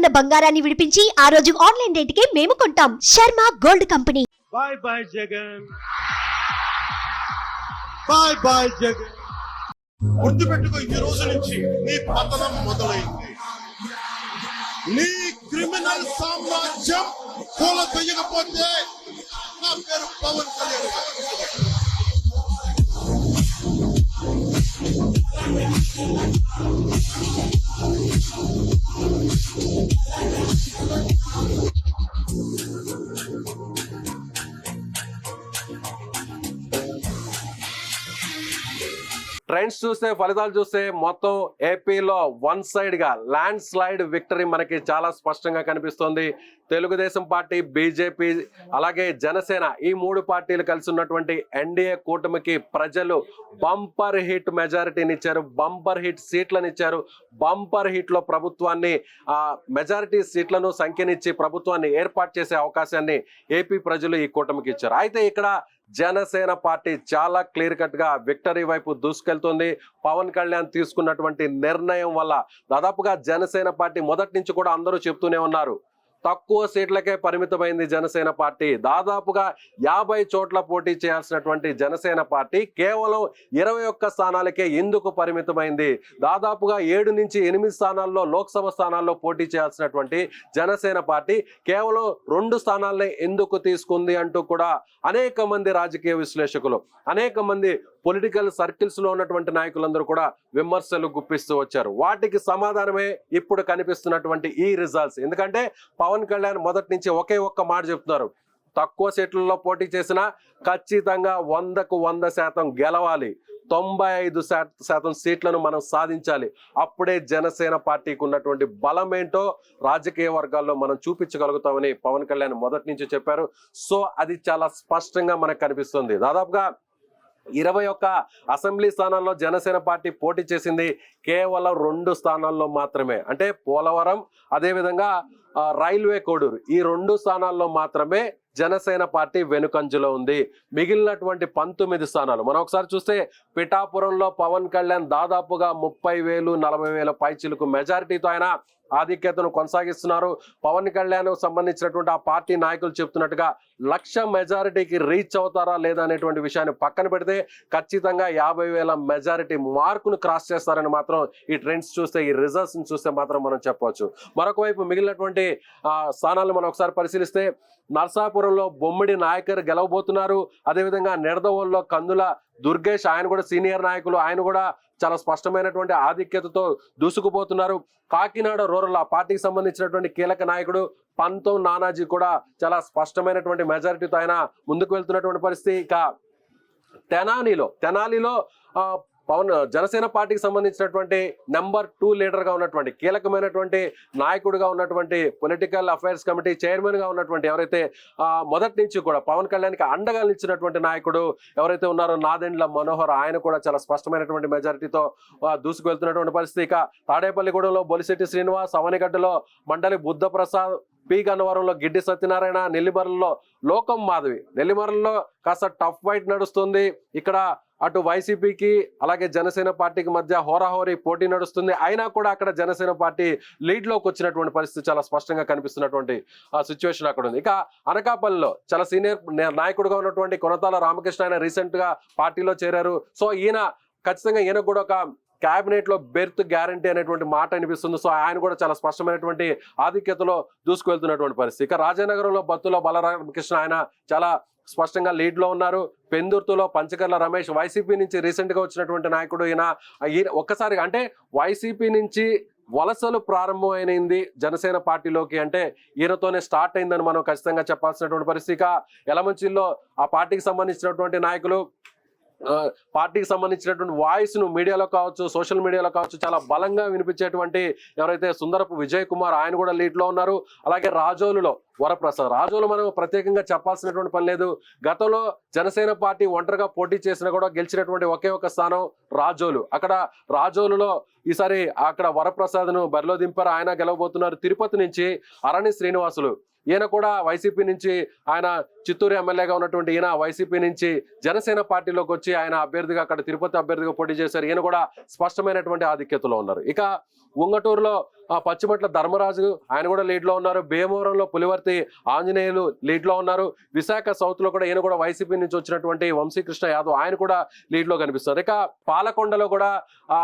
ఉన్న బంగారాన్ని విడిపించి ఆ రోజు ఆన్లైన్ రేటుకే మేము కొంటాం. Sharma gold company. Bye bye Jagan. Bye bye Jagan. గుర్తుపెట్టుకో ఈ రోజు నుంచి నీ పతనం మొదలైంది. నీ క్రిమినల్ సామ్రాజ్యం కూల తొయ్యకపోతే నా పేరు Pawan Kalyan. Thank you. Trends చూస్తే ఫలితాలు చూస్తే మొత్తం ఏపీలో వన్ సైడ్గా ల్యాండ్ స్లైడ్ విక్టరీ మనకి చాలా స్పష్టంగా కనిపిస్తోంది. తెలుగుదేశం పార్టీ బీజేపీ అలాగే జనసేన ఈ మూడు పార్టీలు కలిసి ఉన్నటువంటి ఎన్డీఏ కూటమికి ప్రజలు బంపర్ హిట్ మెజారిటీని ఇచ్చారు. బంపర్ హిట్ సీట్లను ఇచ్చారు. బంపర్ హిట్లో ప్రభుత్వాన్ని ఆ మెజారిటీ సీట్లను సంఖ్యనిచ్చి ప్రభుత్వాన్ని ఏర్పాటు చేసే అవకాశాన్ని ఏపీ ప్రజలు ఈ కూటమికి ఇచ్చారు. అయితే ఇక్కడ జనసేన పార్టీ చాలా క్లియర్ కట్గా విక్టరీ వైపు దూసుకెళ్తుంది. పవన్ కళ్యాణ్ తీసుకున్నటువంటి నిర్ణయం వల్ల దాదాపుగా జనసేన పార్టీ మొదటి నుంచి కూడా అందరూ చెప్తూనే ఉన్నారు. తక్కువ సీట్లకే పరిమితమైంది జనసేన పార్టీ. దాదాపుగా యాభై చోట్ల పోటీ చేయాల్సినటువంటి జనసేన పార్టీ కేవలం ఇరవై ఒక్క స్థానాలకే ఎందుకు పరిమితమైంది? దాదాపుగా ఏడు నుంచి ఎనిమిది స్థానాల్లో లోక్సభ స్థానాల్లో పోటీ చేయాల్సినటువంటి జనసేన పార్టీ కేవలం రెండు స్థానాలనే ఎందుకు తీసుకుంది అంటూ కూడా అనేక మంది రాజకీయ విశ్లేషకులు అనేక మంది పొలిటికల్ సర్కిల్స్లో ఉన్నటువంటి నాయకులందరూ కూడా విమర్శలు గుప్పిస్తూ వచ్చారు. వాటికి సమాధానమే ఇప్పుడు కనిపిస్తున్నటువంటి ఈ రిజల్ట్స్. ఎందుకంటే పవన్ కళ్యాణ్ మొదటి నుంచి ఒకే ఒక్క మాట చెప్తున్నారు. తక్కువ సీట్లలో పోటీ చేసినా ఖచ్చితంగా వందకు వంద శాతం గెలవాలి. తొంభై ఐదు శాతం సీట్లను మనం సాధించాలి. అప్పుడే జనసేన పార్టీకి ఉన్నటువంటి బలం ఏంటో రాజకీయ వర్గాల్లో మనం చూపించగలుగుతామని పవన్ కళ్యాణ్ మొదటి నుంచి చెప్పారు. సో అది చాలా స్పష్టంగా మనకు కనిపిస్తుంది. దాదాపుగా ఇరవై ఒక్క అసెంబ్లీ స్థానాల్లో జనసేన పార్టీ పోటీ చేసింది కేవలం రెండు స్థానాల్లో మాత్రమే. అంటే పోలవరం అదేవిధంగా రైల్వే కోడూరు. ఈ రెండు స్థానాల్లో మాత్రమే జనసేన పార్టీ వెనుకంజలో ఉంది. మిగిలినటువంటి పంతొమ్మిది స్థానాలు. మనం ఒకసారి చూస్తే పిఠాపురంలో పవన్ కళ్యాణ్ దాదాపుగా ముప్పై వేలు నలభై వేల పైచిలకు మెజారిటీతో ఆయన ఆధిక్యతను కొనసాగిస్తున్నారు. పవన్ కళ్యాణ్ సంబంధించినటువంటి ఆ పార్టీ నాయకులు చెప్తున్నట్టుగా లక్ష మెజారిటీకి రీచ్ అవుతారా లేదా అనేటువంటి విషయాన్ని పక్కన పెడితే ఖచ్చితంగా యాభై వేల మెజారిటీ మార్కును క్రాస్ చేస్తారని మాత్రం ఈ ట్రెండ్స్ చూస్తే ఈ రిజల్ట్స్ చూస్తే మాత్రం మనం చెప్పవచ్చు. మరొక వైపు మిగిలినటువంటి స్థానాలను మనం ఒకసారి పరిశీలిస్తే నర్సాపురంలో బొమ్మిడి నాయకర్ గెలవబోతున్నారు. అదేవిధంగా నిడదవోల్లో కందుల దుర్గేష్ ఆయన కూడా సీనియర్ నాయకులు. ఆయన కూడా చాలా స్పష్టమైనటువంటి ఆధిక్యతతో దూసుకుపోతున్నారు. కాకినాడ రూరల్ ఆ పార్టీకి సంబంధించినటువంటి కీలక నాయకుడు పంతం నానాజీ కూడా చాలా స్పష్టమైనటువంటి మెజారిటీతో ఆయన ముందుకు వెళ్తున్నటువంటి పరిస్థితి. ఇక తెనాలిలో తెనాలిలో పవన్ జనసేన పార్టీకి సంబంధించినటువంటి నెంబర్ టూ లీడర్గా ఉన్నటువంటి కీలకమైనటువంటి నాయకుడిగా ఉన్నటువంటి పొలిటికల్ అఫైర్స్ కమిటీ చైర్మన్గా ఉన్నటువంటి ఎవరైతే మొదటి నుంచి కూడా పవన్ కళ్యాణ్కి అండగా నిలిచినటువంటి నాయకుడు ఎవరైతే ఉన్నారో నాదెండ్ల మనోహర్ ఆయన కూడా చాలా స్పష్టమైనటువంటి మెజారిటీతో దూసుకువెళ్తున్నటువంటి పరిస్థితి. ఇక తాడేపల్లిగూడెంలో బొలిశెట్టి శ్రీనివాస్ అవనిగడ్డలో మండలి బుద్ధప్రసాద్ పి గన్నవరంలో గిడ్డి సత్యనారాయణ నెల్లిమర్లలో లోకం మాధవి. నెల్లిమర్లలో కాస్త టఫ్ ఫైట్ నడుస్తుంది. ఇక్కడ అటు వైసీపీకి అలాగే జనసేన పార్టీకి మధ్య హోరాహోరీ పోటీ నడుస్తుంది. అయినా కూడా అక్కడ జనసేన పార్టీ లీడ్లోకి వచ్చినటువంటి పరిస్థితి చాలా స్పష్టంగా కనిపిస్తున్నటువంటి ఆ సిచ్యువేషన్ అక్కడ ఉంది. ఇక అనకాపల్లిలో చాలా సీనియర్ నాయకుడుగా నాయకుడిగా ఉన్నటువంటి కొనతాల రామకృష్ణ ఆయన రీసెంట్గా పార్టీలో చేరారు. సో ఈయన ఖచ్చితంగా ఈయన కూడా ఒక క్యాబినెట్లో బెర్త్ గ్యారంటీ అనేటువంటి మాట అనిపిస్తుంది. సో ఆయన కూడా చాలా స్పష్టమైనటువంటి ఆధిక్యతలో దూసుకువెళ్తున్నటువంటి పరిస్థితి. ఇక రాజానగరంలో బత్తులో బలరామకృష్ణ ఆయన చాలా స్పష్టంగా లీడ్లో ఉన్నారు. పెందుర్తులో పంచకర్ల రమేష్ వైసీపీ నుంచి రీసెంట్గా వచ్చినటువంటి నాయకుడు ఈయన. ఈయన ఒక్కసారి అంటే వైసీపీ నుంచి వలసలు ప్రారంభమైనది జనసేన పార్టీలోకి అంటే ఈయనతోనే స్టార్ట్ అయిందని మనం ఖచ్చితంగా చెప్పాల్సినటువంటి పరిస్థితి. ఇక ఆ పార్టీకి సంబంధించినటువంటి నాయకులు పార్టీకి సంబంధించినటువంటి వాయిస్ను మీడియాలో కావచ్చు సోషల్ మీడియాలో కావచ్చు చాలా బలంగా వినిపించేటువంటి ఎవరైతే సుందరపు విజయ్ కుమార్ ఆయన కూడా లీడ్లో ఉన్నారు. అలాగే రాజోలులో వరప్రసాద్. రాజోలు మనం ప్రత్యేకంగా చెప్పాల్సినటువంటి పని లేదు. గతంలో జనసేన పార్టీ ఒంటరిగా పోటీ చేసినా కూడా గెలిచినటువంటి ఒకే ఒక స్థానం రాజోలు. అక్కడ రాజోలులో ఈసారి అక్కడ వరప్రసాద్ను బరిలో దింపారు. ఆయన గెలవబోతున్నారు తిరుపతి నుంచి అరణి శ్రీనివాసులు. ఈయన కూడా వైసీపీ నుంచి ఆయన చిత్తూరు ఎమ్మెల్యేగా ఉన్నటువంటి ఈయన వైసీపీ నుంచి జనసేన పార్టీలోకి వచ్చి ఆయన అభ్యర్థిగా అక్కడ తిరుపతి అభ్యర్థిగా పోటీ చేశారు. ఈయన కూడా స్పష్టమైనటువంటి ఆధిక్యతలో ఉన్నారు. ఇక ఉంగటూరులో ఆ పచ్చిమట్ల ధర్మరాజు ఆయన కూడా లీడ్లో ఉన్నారు. భీమవరంలో పులివర్తి ఆంజనేయులు లీడ్లో ఉన్నారు. విశాఖ సౌత్లో కూడా ఈయన కూడా వైసీపీ నుంచి వచ్చినటువంటి వంశీకృష్ణ యాదవ్ ఆయన కూడా లీడ్లో కనిపిస్తారు ఇక పాలకొండలో కూడా ఆ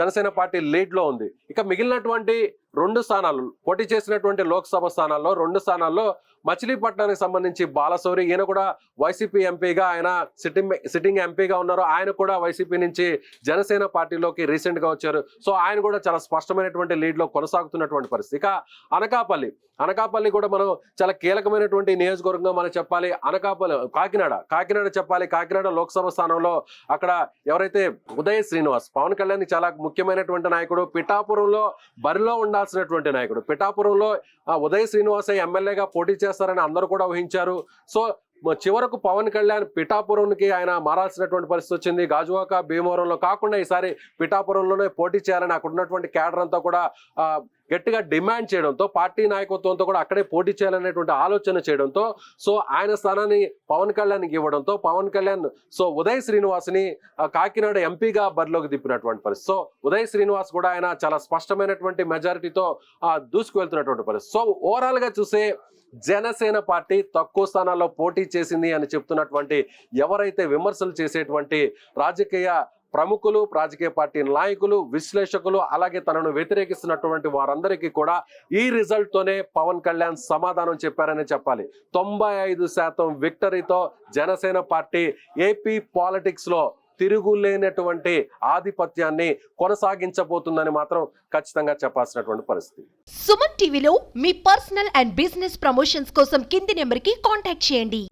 జనసేన పార్టీ లీడ్లో ఉంది. ఇక మిగిలినటువంటి రెండు స్థానాలు పోటీ చేసినటువంటి లోక్సభ స్థానాల్లో రెండు స్థానాల్లో మచిలీపట్నానికి సంబంధించి బాలశౌరి ఈయన కూడా వైసీపీ ఎంపీగా ఆయన సిట్టింగ్ సిట్టింగ్ ఎంపీగా ఉన్నారు. ఆయన కూడా వైసీపీ నుంచి జనసేన పార్టీలోకి రీసెంట్గా వచ్చారు. సో ఆయన కూడా చాలా స్పష్టమైనటువంటి లీడ్లో కొనసాగుతున్నటువంటి పరిస్థితి. ఇక అనకాపల్లి. అనకాపల్లి కూడా మనం చాలా కీలకమైనటువంటి నియోజకవర్గంగా మనం చెప్పాలి. అనకాపల్లి కాకినాడ. కాకినాడ చెప్పాలి. కాకినాడ లోక్సభ స్థానంలో అక్కడ ఎవరైతే ఉదయ్ శ్రీనివాస్ పవన్ కళ్యాణ్ చాలా ముఖ్యమైనటువంటి నాయకుడు పిఠాపురంలో బరిలో ఉండాల్సినటువంటి నాయకుడు పిఠాపురంలో ఉదయ ఉదయ్ శ్రీనివాస ఎమ్మెల్యేగా పోటీ చేస్తారని అందరూ కూడా ఊహించారు. సో చివరకు పవన్ కళ్యాణ్ పిఠాపురంకి ఆయన మారాల్సినటువంటి పరిస్థితి వచ్చింది. గాజువాక భీమవరంలో కాకుండా ఈసారి పిఠాపురంలోనే పోటీ చేయాలని అక్కడ ఉన్నటువంటి క్యాడర్ అంతా కూడా గట్టిగా డిమాండ్ చేయడంతో పార్టీ నాయకత్వంతో కూడా అక్కడే పోటీ చేయాలనేటువంటి ఆలోచన చేయడంతో సో ఆయన స్థానాన్ని పవన్ కళ్యాణ్కి ఇవ్వడంతో పవన్ కళ్యాణ్ సో ఉదయ్ శ్రీనివాస్ని కాకినాడ ఎంపీగా బరిలోకి దిప్పినటువంటి పరిస్థితి. సో ఉదయ్ శ్రీనివాస్ కూడా ఆయన చాలా స్పష్టమైనటువంటి మెజారిటీతో దూసుకు వెళ్తున్నటువంటి పరిస్థితి. సో ఓవరాల్గా చూసే జనసేన పార్టీ తక్కువ స్థానాల్లో పోటీ చేసింది అని చెప్తున్నటువంటి ఎవరైతే విమర్శలు చేసేటువంటి రాజకీయ ప్రముఖులు రాజకీయ పార్టీ నాయకులు విశ్లేషకులు అలాగే తనను వ్యతిరేకిస్తున్నటువంటి వారందరికీ కూడా ఈ రిజల్ట్ తోనే పవన్ కళ్యాణ్ సమాధానం చెప్పారని చెప్పాలి. తొంభై ఐదు శాతం విక్టరీతో జనసేన పార్టీ ఏపీ పాలిటిక్స్లో తిరుగులేనటువంటి ఆధిపత్యాన్ని కొనసాగించబోతుందని మాత్రం ఖచ్చితంగా చెప్పాల్సినటువంటి పరిస్థితి. సుమన్ టీవీలో మీ పర్సనల్ అండ్ బిజినెస్ ప్రమోషన్స్ కోసం కింది నెంబర్కి కాంటాక్ట్ చేయండి.